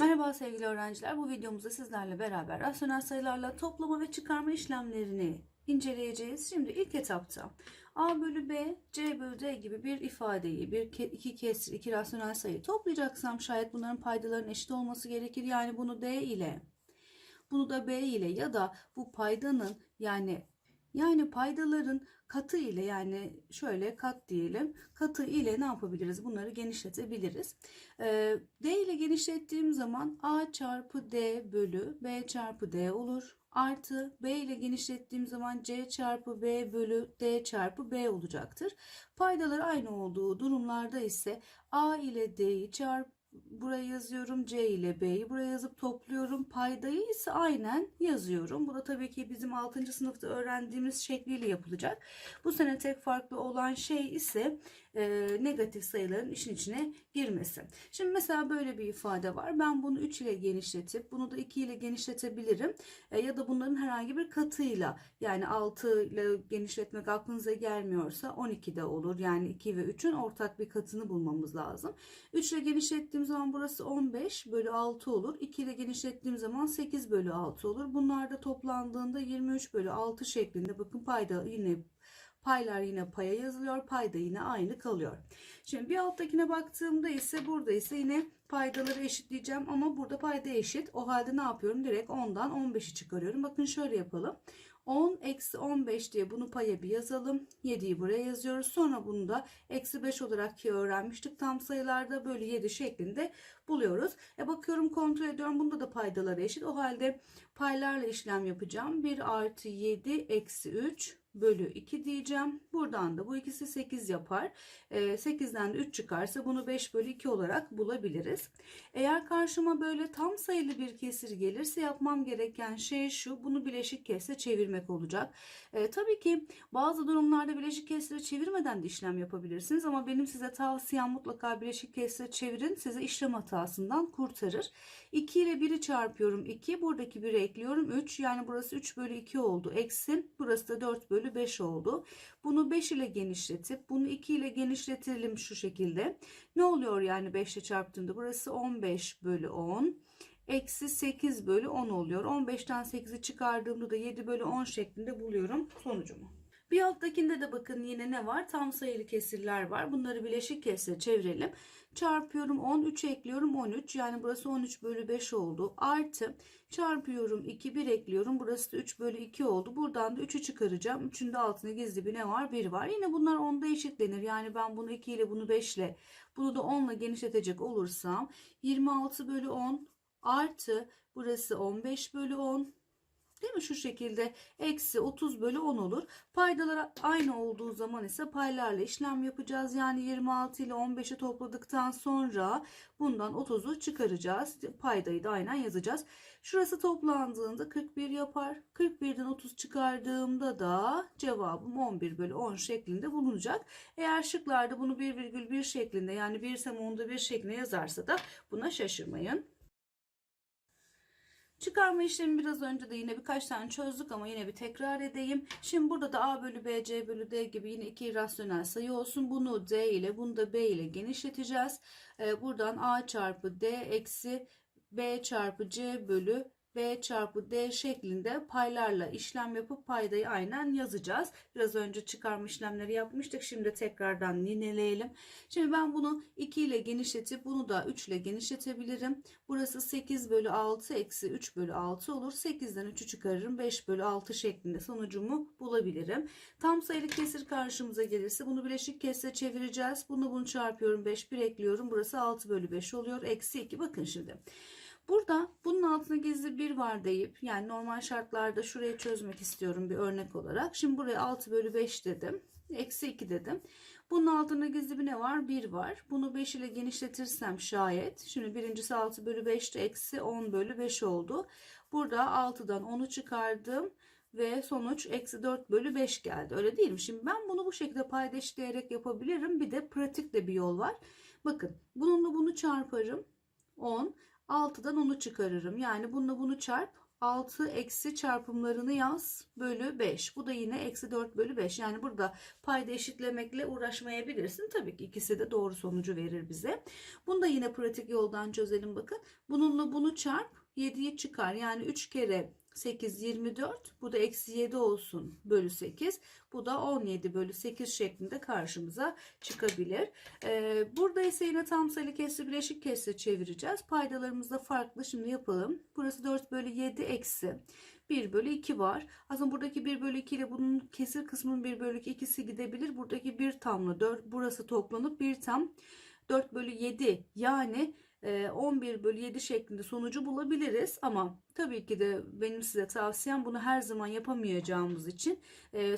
Merhaba sevgili öğrenciler. Bu videomuzda sizlerle beraber rasyonel sayılarla toplama ve çıkarma işlemlerini inceleyeceğiz. Şimdi ilk etapta a bölü b, c bölü d gibi bir ifadeyi, bir iki kesir, iki rasyonel sayı toplayacaksam şayet bunların paydaların eşit olması gerekir. Yani bunu d ile, bunu da b ile ya da bu paydanın yani yani paydaların katı ile yani şöyle kat diyelim. Katı ile ne yapabiliriz? Bunları genişletebiliriz. Ee, D ile genişlettiğim zaman A çarpı D bölü B çarpı D olur. Artı B ile genişlettiğim zaman C çarpı B bölü D çarpı B olacaktır. Paydalar aynı olduğu durumlarda ise A ile D'yi çarp buraya yazıyorum. C ile B'yi buraya yazıp topluyorum. Paydayı ise aynen yazıyorum. Bu da tabii ki bizim 6. sınıfta öğrendiğimiz şekliyle yapılacak. Bu sene tek farklı olan şey ise e, negatif sayıların işin içine girmesi. Şimdi mesela böyle bir ifade var. Ben bunu 3 ile genişletip bunu da 2 ile genişletebilirim. E, ya da bunların herhangi bir katıyla yani 6 ile genişletmek aklınıza gelmiyorsa 12 de olur. Yani 2 ve 3'ün ortak bir katını bulmamız lazım. 3 ile genişlettiğim zaman burası 15 bölü 6 olur. 2 ile genişlettiğim zaman 8 bölü 6 olur. Bunlar da toplandığında 23 bölü 6 şeklinde bakın payda yine Paylar yine paya yazılıyor. Payda yine aynı kalıyor. Şimdi bir alttakine baktığımda ise burada ise yine paydaları eşitleyeceğim ama burada payda eşit. O halde ne yapıyorum? Direkt 10'dan 15'i çıkarıyorum. Bakın şöyle yapalım. 10 eksi 15 diye bunu paya bir yazalım. 7'yi buraya yazıyoruz. Sonra bunu da eksi 5 olarak ki öğrenmiştik. Tam sayılarda bölü 7 şeklinde buluyoruz. E bakıyorum kontrol ediyorum. Bunda da paydaları eşit. O halde paylarla işlem yapacağım. 1 artı 7 eksi 3 bölü 2 diyeceğim. Buradan da bu ikisi 8 yapar. E, 8'den de 3 çıkarsa bunu 5 bölü 2 olarak bulabiliriz. Eğer karşıma böyle tam sayılı bir kesir gelirse yapmam gereken şey şu. Bunu bileşik kesre çevirmek olacak. E, tabii ki bazı durumlarda bileşik kesre çevirmeden de işlem yapabilirsiniz. Ama benim size tavsiyem mutlaka bileşik kesre çevirin. Size işlem hatasından kurtarır. 2 ile 1'i çarpıyorum 2. Buradaki 1'i ekliyorum 3. Yani burası 3 bölü 2 oldu. Eksi burası da 4 bölü 5 oldu. Bunu 5 ile genişletip bunu 2 ile genişletelim şu şekilde. Ne oluyor yani 5 ile çarptığımda? Burası 15 bölü 10. Eksi 8 bölü 10 oluyor. 15'ten 8'i çıkardığımda da 7 bölü 10 şeklinde buluyorum sonucumu. Bir alttakinde de bakın yine ne var? Tam sayılı kesirler var. Bunları bileşik kesire çevirelim. Çarpıyorum 10, 3 ekliyorum 13. Yani burası 13 bölü 5 oldu. Artı çarpıyorum 2, 1 ekliyorum. Burası da 3 bölü 2 oldu. Buradan da 3'ü çıkaracağım. 3'ün de altında gizli bir ne var? 1 var. Yine bunlar 10'da eşitlenir. Yani ben bunu 2 ile bunu 5 ile bunu da 10 ile genişletecek olursam 26 bölü 10 artı burası 15 bölü 10 Değil mi? Şu şekilde eksi 30 bölü 10 olur. Paydalar aynı olduğu zaman ise paylarla işlem yapacağız. Yani 26 ile 15'i topladıktan sonra bundan 30'u çıkaracağız. Paydayı da aynen yazacağız. Şurası toplandığında 41 yapar. 41'den 30 çıkardığımda da cevabım 11 bölü 10 şeklinde bulunacak. Eğer şıklarda bunu 1,1 şeklinde yani 1 ise onda 1 şeklinde yazarsa da buna şaşırmayın. Çıkarma işlemi biraz önce de yine birkaç tane çözdük ama yine bir tekrar edeyim. Şimdi burada da A bölü B, C bölü D gibi yine iki irrasyonel sayı olsun. Bunu D ile bunu da B ile genişleteceğiz. Ee, buradan A çarpı D eksi B çarpı C bölü B çarpı D şeklinde paylarla işlem yapıp paydayı aynen yazacağız. Biraz önce çıkarma işlemleri yapmıştık. Şimdi tekrardan yineleyelim. Şimdi ben bunu 2 ile genişletip bunu da 3 ile genişletebilirim. Burası 8 bölü 6 eksi 3 bölü 6 olur. 8'den 3'ü çıkarırım. 5 bölü 6 şeklinde sonucumu bulabilirim. Tam sayılı kesir karşımıza gelirse bunu bileşik kesire çevireceğiz. Bunu bunu çarpıyorum. 5 1 ekliyorum. Burası 6 bölü 5 oluyor. Eksi 2 bakın şimdi. Burada bunun altına gizli bir var deyip yani normal şartlarda şurayı çözmek istiyorum bir örnek olarak. Şimdi buraya 6 bölü 5 dedim. Eksi 2 dedim. Bunun altına gizli bir ne var? 1 var. Bunu 5 ile genişletirsem şayet. Şimdi birincisi 6 bölü 5 de eksi 10 bölü 5 oldu. Burada 6'dan 10'u çıkardım ve sonuç eksi 4 bölü 5 geldi. Öyle değil mi? Şimdi ben bunu bu şekilde payda eşitleyerek yapabilirim. Bir de pratikle bir yol var. Bakın bununla bunu çarparım. 10. 6'dan 10'u çıkarırım. Yani bununla bunu çarp 6 eksi çarpımlarını yaz bölü 5. Bu da yine eksi 4 bölü 5. Yani burada payda eşitlemekle uğraşmayabilirsin. Tabii ki ikisi de doğru sonucu verir bize. Bunu da yine pratik yoldan çözelim bakın. Bununla bunu çarp 7'yi çıkar. Yani 3 kere 8 24 bu da eksi 7 olsun bölü 8 bu da 17 bölü 8 şeklinde karşımıza çıkabilir. Ee, burada ise yine tam sayılı kesri bileşik kesre çevireceğiz. Paydalarımız da farklı şimdi yapalım. Burası 4 bölü 7 eksi 1 bölü 2 var. Aslında buradaki 1 bölü 2 ile bunun kesir kısmının 1 bölü 2'si gidebilir. Buradaki 1 tamla 4 burası toplanıp 1 tam 4 bölü 7 yani 11 bölü 7 şeklinde sonucu bulabiliriz ama tabii ki de benim size tavsiyem bunu her zaman yapamayacağımız için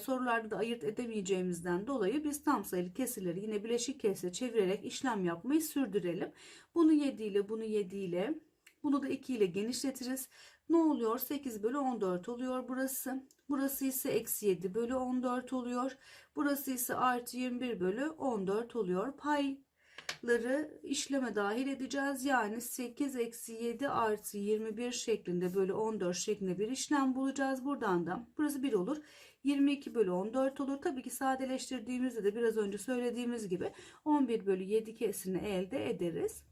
sorularda da ayırt edemeyeceğimizden dolayı biz tam sayılı kesirleri yine bileşik kesre çevirerek işlem yapmayı sürdürelim. Bunu 7 ile bunu 7 ile bunu da 2 ile genişletiriz. Ne oluyor? 8 bölü 14 oluyor burası. Burası ise eksi 7 bölü 14 oluyor. Burası ise artı 21 bölü 14 oluyor. Pay ları işleme dahil edeceğiz. Yani 8 eksi 7 artı 21 şeklinde bölü 14 şeklinde bir işlem bulacağız. Buradan da burası 1 olur. 22 bölü 14 olur. Tabii ki sadeleştirdiğimizde de biraz önce söylediğimiz gibi 11 bölü 7 kesrini elde ederiz.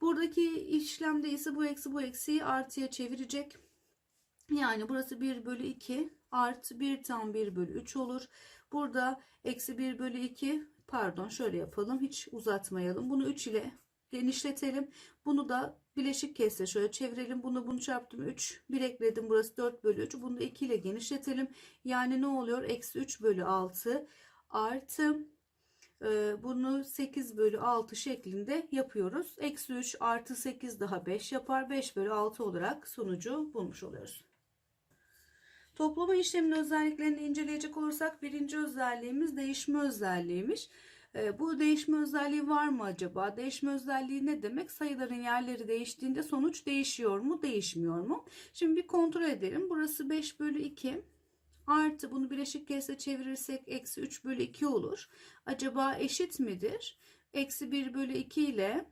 Buradaki işlemde ise bu eksi bu eksiyi artıya çevirecek. Yani burası 1 bölü 2 artı 1 tam 1 bölü 3 olur. Burada eksi 1 bölü 2 pardon şöyle yapalım hiç uzatmayalım. Bunu 3 ile genişletelim. Bunu da bileşik kesre şöyle çevirelim. Bunu bunu çarptım 3. 1 ekledim burası 4 bölü 3. Bunu da 2 ile genişletelim. Yani ne oluyor? Eksi 3 bölü 6 artı e, bunu 8 bölü 6 şeklinde yapıyoruz. Eksi 3 artı 8 daha 5 yapar. 5 bölü 6 olarak sonucu bulmuş oluyoruz. Toplama işleminin özelliklerini inceleyecek olursak birinci özelliğimiz değişme özelliğiymiş. E, bu değişme özelliği var mı acaba? Değişme özelliği ne demek? Sayıların yerleri değiştiğinde sonuç değişiyor mu, değişmiyor mu? Şimdi bir kontrol edelim. Burası 5 bölü 2 artı bunu bileşik kesre çevirirsek eksi 3 bölü 2 olur. Acaba eşit midir? Eksi 1 bölü 2 ile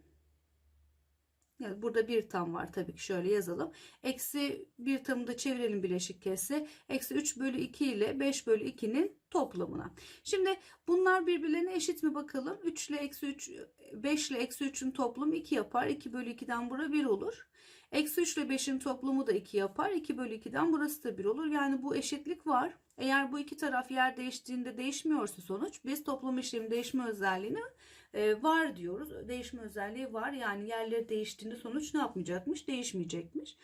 yani burada bir tam var tabii ki şöyle yazalım. Eksi bir tamı da çevirelim bileşik kesse. Eksi 3 bölü 2 ile 5 bölü 2'nin toplamına. Şimdi bunlar birbirlerine eşit mi bakalım. 3 ile eksi 3 5 ile eksi 3'ün toplamı 2 yapar. 2 bölü 2'den bura 1 olur. Eksi 3 ile 5'in toplamı da 2 yapar. 2 bölü 2'den burası da 1 olur. Yani bu eşitlik var. Eğer bu iki taraf yer değiştiğinde değişmiyorsa sonuç biz toplam işlemi değişme özelliğini var diyoruz. Değişme özelliği var. Yani yerleri değiştiğinde sonuç ne yapmayacakmış? Değişmeyecekmiş.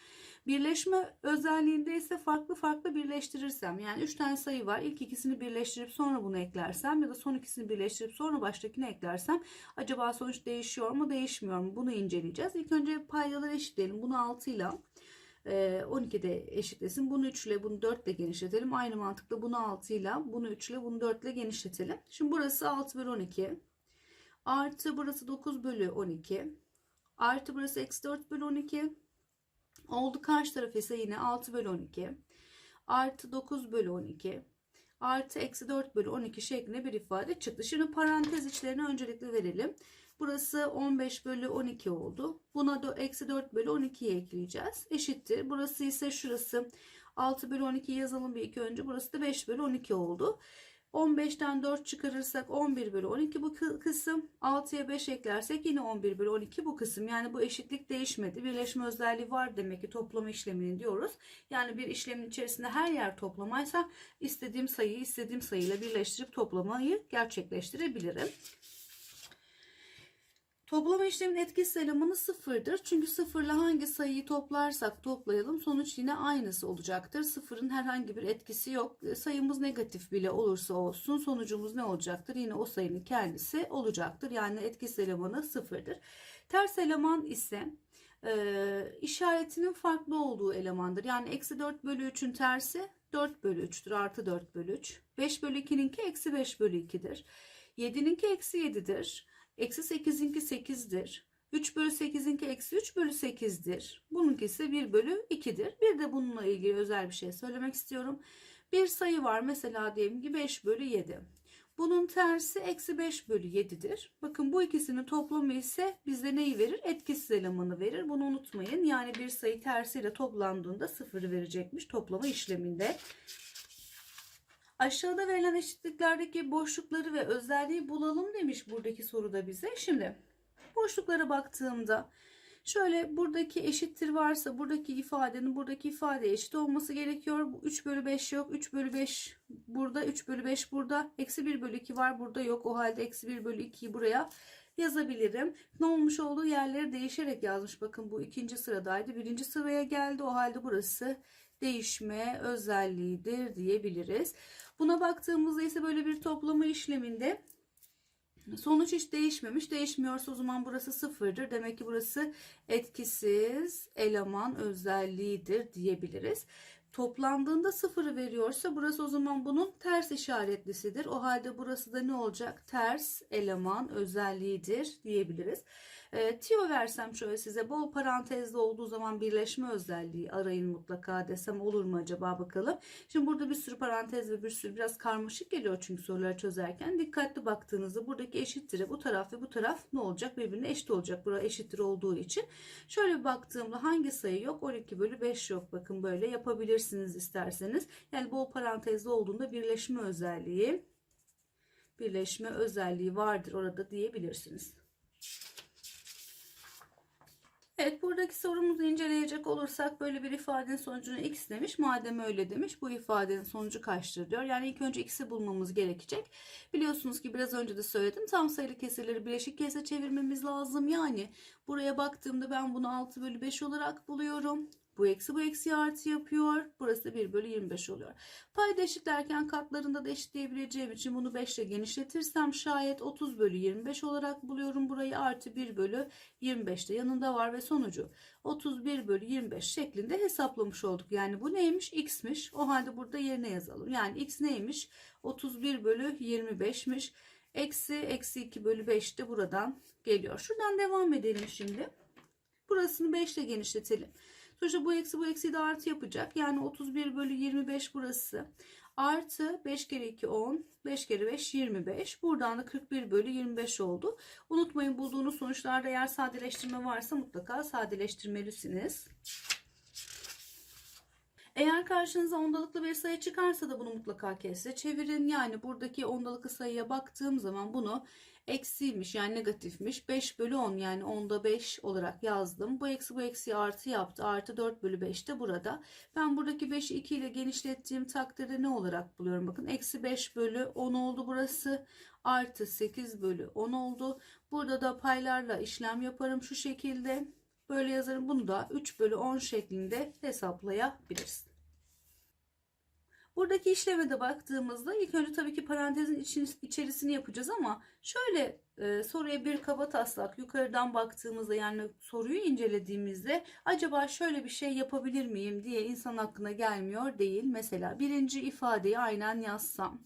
Birleşme özelliğinde ise farklı farklı birleştirirsem yani 3 tane sayı var. İlk ikisini birleştirip sonra bunu eklersem ya da son ikisini birleştirip sonra baştakini eklersem acaba sonuç değişiyor mu değişmiyor mu? Bunu inceleyeceğiz. İlk önce paydaları eşitleyelim. Bunu 6 ile 12 de eşitlesin. Bunu 3 ile bunu 4 ile genişletelim. Aynı mantıkla bunu 6 ile bunu 3 ile bunu 4 ile genişletelim. Şimdi burası 6 bölü 12. Artı burası 9 bölü 12. Artı burası eksi 4 bölü 12. Oldu karşı taraf ise yine 6 bölü 12. Artı 9 bölü 12. Artı eksi 4 bölü 12 şeklinde bir ifade çıktı. Şimdi parantez içlerine öncelikle verelim. Burası 15 bölü 12 oldu. Buna da eksi 4 bölü 12'yi ekleyeceğiz. Eşittir. Burası ise şurası 6 bölü 12 yazalım bir iki önce. Burası da 5 bölü 12 oldu. 15'ten 4 çıkarırsak 11 bölü 12 bu kısım. 6'ya 5 eklersek yine 11 bölü 12 bu kısım. Yani bu eşitlik değişmedi. Birleşme özelliği var demek ki toplama işlemini diyoruz. Yani bir işlemin içerisinde her yer toplamaysa istediğim sayıyı istediğim sayıyla birleştirip toplamayı gerçekleştirebilirim. Toplama işleminin etkisiz elemanı sıfırdır. Çünkü sıfırla hangi sayıyı toplarsak toplayalım sonuç yine aynısı olacaktır. Sıfırın herhangi bir etkisi yok. Sayımız negatif bile olursa olsun sonucumuz ne olacaktır? Yine o sayının kendisi olacaktır. Yani etkisiz elemanı sıfırdır. Ters eleman ise e, işaretinin farklı olduğu elemandır. Yani eksi 4 bölü 3'ün tersi 4 bölü 3'tür. Artı 4 bölü 3. 5 bölü 2'ninki eksi 5 bölü 2'dir. 7'ninki eksi 7'dir. Eksi 8'inki 8'dir. 3 bölü 8'inki eksi 3 bölü 8'dir. Bununki ise 1 bölü 2'dir. Bir de bununla ilgili özel bir şey söylemek istiyorum. Bir sayı var mesela diyelim ki 5 bölü 7. Bunun tersi eksi 5 bölü 7'dir. Bakın bu ikisinin toplamı ise bize neyi verir? Etkisiz elemanı verir. Bunu unutmayın. Yani bir sayı tersiyle toplandığında sıfırı verecekmiş toplama işleminde. Aşağıda verilen eşitliklerdeki boşlukları ve özelliği bulalım demiş buradaki soruda bize. Şimdi boşluklara baktığımda şöyle buradaki eşittir varsa buradaki ifadenin buradaki ifadeye eşit olması gerekiyor. Bu 3 bölü 5 yok. 3 bölü 5 burada 3 bölü 5 burada. Eksi 1 bölü 2 var burada yok. O halde eksi 1 bölü 2'yi buraya yazabilirim. Ne olmuş olduğu yerleri değişerek yazmış. Bakın bu ikinci sıradaydı. Birinci sıraya geldi. O halde burası değişme özelliğidir diyebiliriz. Buna baktığımızda ise böyle bir toplama işleminde sonuç hiç değişmemiş. Değişmiyorsa o zaman burası sıfırdır. Demek ki burası etkisiz eleman özelliğidir diyebiliriz. Toplandığında sıfırı veriyorsa burası o zaman bunun ters işaretlisidir. O halde burası da ne olacak? Ters eleman özelliğidir diyebiliriz. E, tiyo versem şöyle size bol parantezli olduğu zaman birleşme özelliği arayın mutlaka desem olur mu acaba bakalım. Şimdi burada bir sürü parantez ve bir sürü biraz karmaşık geliyor çünkü soruları çözerken. Dikkatli baktığınızda buradaki eşittir bu taraf ve bu taraf ne olacak? Birbirine eşit olacak. Burası eşittir olduğu için. Şöyle baktığımda hangi sayı yok? 12 bölü 5 yok. Bakın böyle yapabilirsiniz isterseniz. Yani bol parantezli olduğunda birleşme özelliği birleşme özelliği vardır orada diyebilirsiniz. Evet buradaki sorumuzu inceleyecek olursak böyle bir ifadenin sonucunu x demiş. Madem öyle demiş bu ifadenin sonucu kaçtır diyor. Yani ilk önce x'i bulmamız gerekecek. Biliyorsunuz ki biraz önce de söyledim. Tam sayılı kesirleri bileşik kesre çevirmemiz lazım. Yani buraya baktığımda ben bunu 6 bölü 5 olarak buluyorum. Bu eksi bu eksi artı yapıyor. Burası 1 bölü 25 oluyor. Payda eşitlerken katlarında da eşitleyebileceğim için bunu 5 ile genişletirsem şayet 30 bölü 25 olarak buluyorum. Burayı artı 1 bölü 25 de yanında var ve sonucu 31 bölü 25 şeklinde hesaplamış olduk. Yani bu neymiş? X'miş. O halde burada yerine yazalım. Yani X neymiş? 31 bölü 25'miş. Eksi eksi 2 bölü 5 de buradan geliyor. Şuradan devam edelim şimdi. Burasını 5 ile genişletelim. Sonuçta bu eksi bu eksi de artı yapacak. Yani 31 bölü 25 burası. Artı 5 kere 2 10. 5 kere 5 25. Buradan da 41 bölü 25 oldu. Unutmayın bulduğunuz sonuçlarda eğer sadeleştirme varsa mutlaka sadeleştirmelisiniz. Eğer karşınıza ondalıklı bir sayı çıkarsa da bunu mutlaka kesre çevirin. Yani buradaki ondalıklı sayıya baktığım zaman bunu eksiymiş yani negatifmiş. 5 bölü 10 yani 10'da 5 olarak yazdım. Bu eksi bu eksi artı yaptı. Artı 4 bölü 5 de burada. Ben buradaki 5'i 2 ile genişlettiğim takdirde ne olarak buluyorum? Bakın eksi 5 bölü 10 oldu burası. Artı 8 bölü 10 oldu. Burada da paylarla işlem yaparım şu şekilde. Böyle yazarım. Bunu da 3 bölü 10 şeklinde hesaplayabiliriz. Buradaki işleme de baktığımızda ilk önce tabii ki parantezin için, içerisini yapacağız ama şöyle e, soruya bir kaba taslak yukarıdan baktığımızda yani soruyu incelediğimizde acaba şöyle bir şey yapabilir miyim diye insan aklına gelmiyor değil. Mesela birinci ifadeyi aynen yazsam.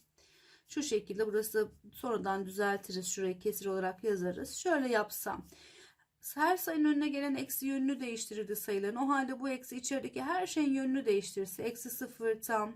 Şu şekilde burası sonradan düzeltiriz. Şurayı kesir olarak yazarız. Şöyle yapsam. Her sayının önüne gelen eksi yönünü değiştirirdi sayıların. O halde bu eksi içerideki her şeyin yönünü değiştirirse eksi sıfır tam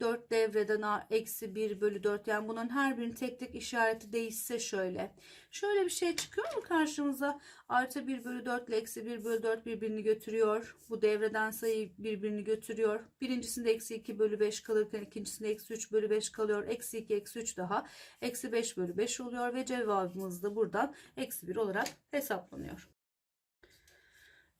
4 devreden eksi 1 bölü 4 yani bunun her birinin tek tek işareti değişse şöyle. Şöyle bir şey çıkıyor mu karşımıza? Artı 1 bölü 4 ile eksi 1 bölü 4 birbirini götürüyor. Bu devreden sayı birbirini götürüyor. Birincisinde eksi 2 bölü 5 kalırken ikincisinde eksi 3 bölü 5 kalıyor. Eksi 2 eksi 3 daha eksi 5 bölü 5 oluyor ve cevabımız da buradan eksi 1 olarak hesaplanıyor.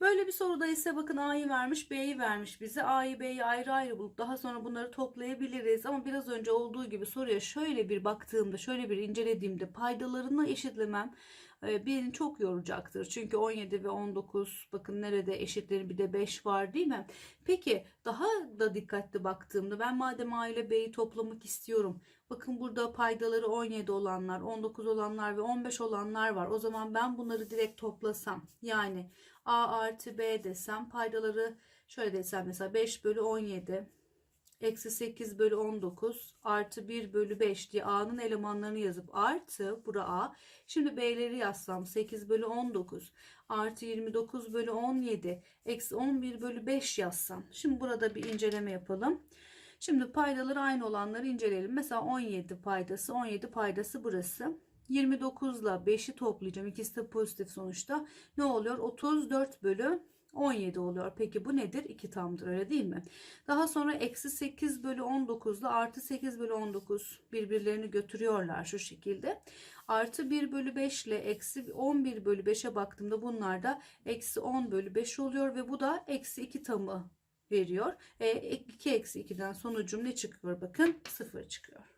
Böyle bir soruda ise bakın A'yı vermiş, B'yi vermiş bize. A'yı, B'yi ayrı ayrı bulup daha sonra bunları toplayabiliriz. Ama biraz önce olduğu gibi soruya şöyle bir baktığımda, şöyle bir incelediğimde paydalarını eşitlemem e, beni çok yoracaktır. Çünkü 17 ve 19 bakın nerede eşitleri bir de 5 var değil mi? Peki daha da dikkatli baktığımda ben madem A ile B'yi toplamak istiyorum. Bakın burada paydaları 17 olanlar, 19 olanlar ve 15 olanlar var. O zaman ben bunları direkt toplasam yani A artı B desem paydaları şöyle desem mesela 5 bölü 17 eksi 8 bölü 19 artı 1 bölü 5 diye A'nın elemanlarını yazıp artı bura A. Şimdi B'leri yazsam 8 bölü 19 artı 29 bölü 17 eksi 11 bölü 5 yazsam. Şimdi burada bir inceleme yapalım. Şimdi paydaları aynı olanları inceleyelim. Mesela 17 paydası, 17 paydası burası. 29 ile 5'i toplayacağım. İkisi de pozitif sonuçta. Ne oluyor? 34 bölü 17 oluyor. Peki bu nedir? 2 tamdır öyle değil mi? Daha sonra eksi 8 bölü 19 ile artı 8 bölü 19 birbirlerini götürüyorlar şu şekilde. Artı 1 bölü 5 ile eksi 11 bölü 5'e baktığımda bunlar da eksi 10 bölü 5 oluyor ve bu da eksi 2 tamı veriyor. E, 2 eksi 2'den sonucum ne çıkıyor? Bakın 0 çıkıyor.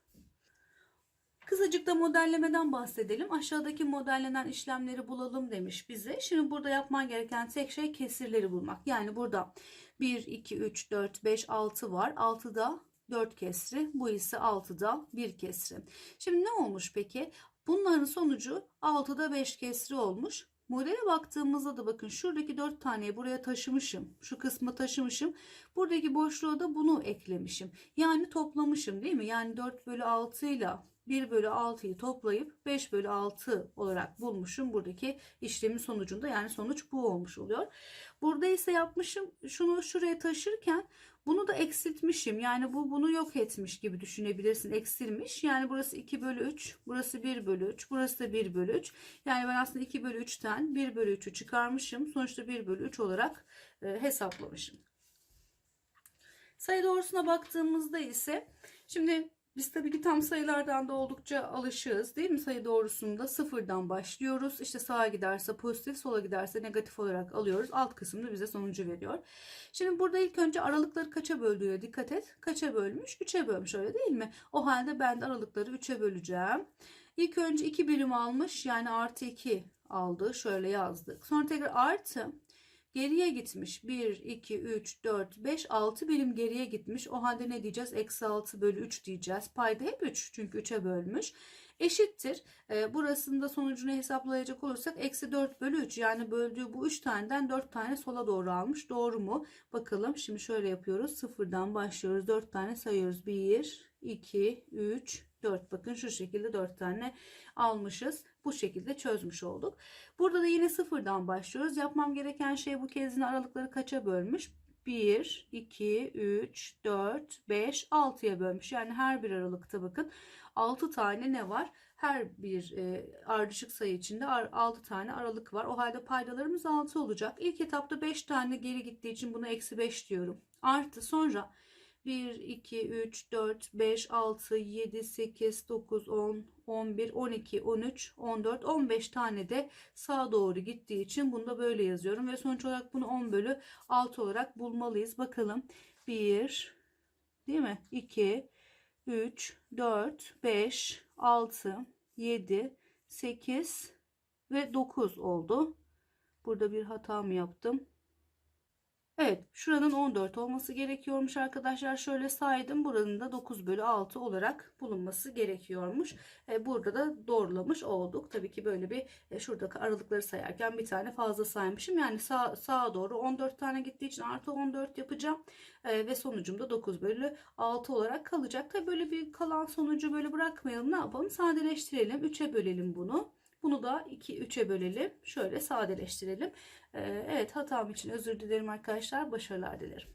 Kısacık da modellemeden bahsedelim. Aşağıdaki modellenen işlemleri bulalım demiş bize. Şimdi burada yapman gereken tek şey kesirleri bulmak. Yani burada 1, 2, 3, 4, 5, 6 var. 6'da 4 kesri. Bu ise 6'da 1 kesri. Şimdi ne olmuş peki? Bunların sonucu 6'da 5 kesri olmuş. Modele baktığımızda da bakın şuradaki 4 taneyi buraya taşımışım. Şu kısmı taşımışım. Buradaki boşluğa da bunu eklemişim. Yani toplamışım değil mi? Yani 4 bölü 6 ile 1 bölü 6'yı toplayıp 5 bölü 6 olarak bulmuşum. Buradaki işlemin sonucunda yani sonuç bu olmuş oluyor. Burada ise yapmışım şunu şuraya taşırken bunu da eksiltmişim. Yani bu bunu yok etmiş gibi düşünebilirsin. Eksilmiş. Yani burası 2 bölü 3 burası 1 bölü 3 burası da 1 bölü 3 yani ben aslında 2 bölü 3'ten 1 bölü 3'ü çıkarmışım. Sonuçta 1 bölü 3 olarak e, hesaplamışım. Sayı doğrusuna baktığımızda ise şimdi biz tabii ki tam sayılardan da oldukça alışığız değil mi? Sayı doğrusunda sıfırdan başlıyoruz. İşte sağa giderse pozitif, sola giderse negatif olarak alıyoruz. Alt kısımda bize sonucu veriyor. Şimdi burada ilk önce aralıkları kaça böldüğüne dikkat et. Kaça bölmüş? 3'e bölmüş öyle değil mi? O halde ben de aralıkları 3'e böleceğim. İlk önce 2 birim almış yani artı 2 aldı. Şöyle yazdık. Sonra tekrar artı Geriye gitmiş. 1, 2, 3, 4, 5, 6 birim geriye gitmiş. O halde ne diyeceğiz? Eksi 6 bölü 3 diyeceğiz. Payda hep 3 çünkü 3'e bölmüş. Eşittir. E, burasında sonucunu hesaplayacak olursak eksi 4 bölü 3. Yani böldüğü bu 3 taneden 4 tane sola doğru almış. Doğru mu? Bakalım. Şimdi şöyle yapıyoruz. Sıfırdan başlıyoruz. 4 tane sayıyoruz. 1, 2, 3, 4. Bakın şu şekilde 4 tane almışız. Bu şekilde çözmüş olduk. Burada da yine sıfırdan başlıyoruz. Yapmam gereken şey bu kez aralıkları kaça bölmüş? 1, 2, 3, 4, 5, 6'ya bölmüş. Yani her bir aralıkta bakın 6 tane ne var? Her bir e, ardışık sayı içinde 6 tane aralık var. O halde paydalarımız 6 olacak. İlk etapta 5 tane geri gittiği için buna eksi 5 diyorum. Artı sonra 1, 2, 3, 4, 5, 6, 7, 8, 9, 10, 11, 12, 13, 14, 15 tane de sağa doğru gittiği için bunu da böyle yazıyorum. Ve sonuç olarak bunu 10 bölü 6 olarak bulmalıyız. Bakalım 1, değil mi? 2, 3, 4, 5, 6, 7, 8 ve 9 oldu. Burada bir hata mı yaptım? Evet şuranın 14 olması gerekiyormuş arkadaşlar. Şöyle saydım buranın da 9 bölü 6 olarak bulunması gerekiyormuş. E, burada da doğrulamış olduk. Tabii ki böyle bir e, şuradaki aralıkları sayarken bir tane fazla saymışım. Yani sağ, sağa doğru 14 tane gittiği için artı 14 yapacağım. E, ve sonucum da 9 bölü 6 olarak kalacak. Tabii böyle bir kalan sonucu böyle bırakmayalım. Ne yapalım? Sadeleştirelim. 3'e bölelim bunu. Bunu da 2 3'e bölelim. Şöyle sadeleştirelim. Ee, evet hatam için özür dilerim arkadaşlar. Başarılar dilerim.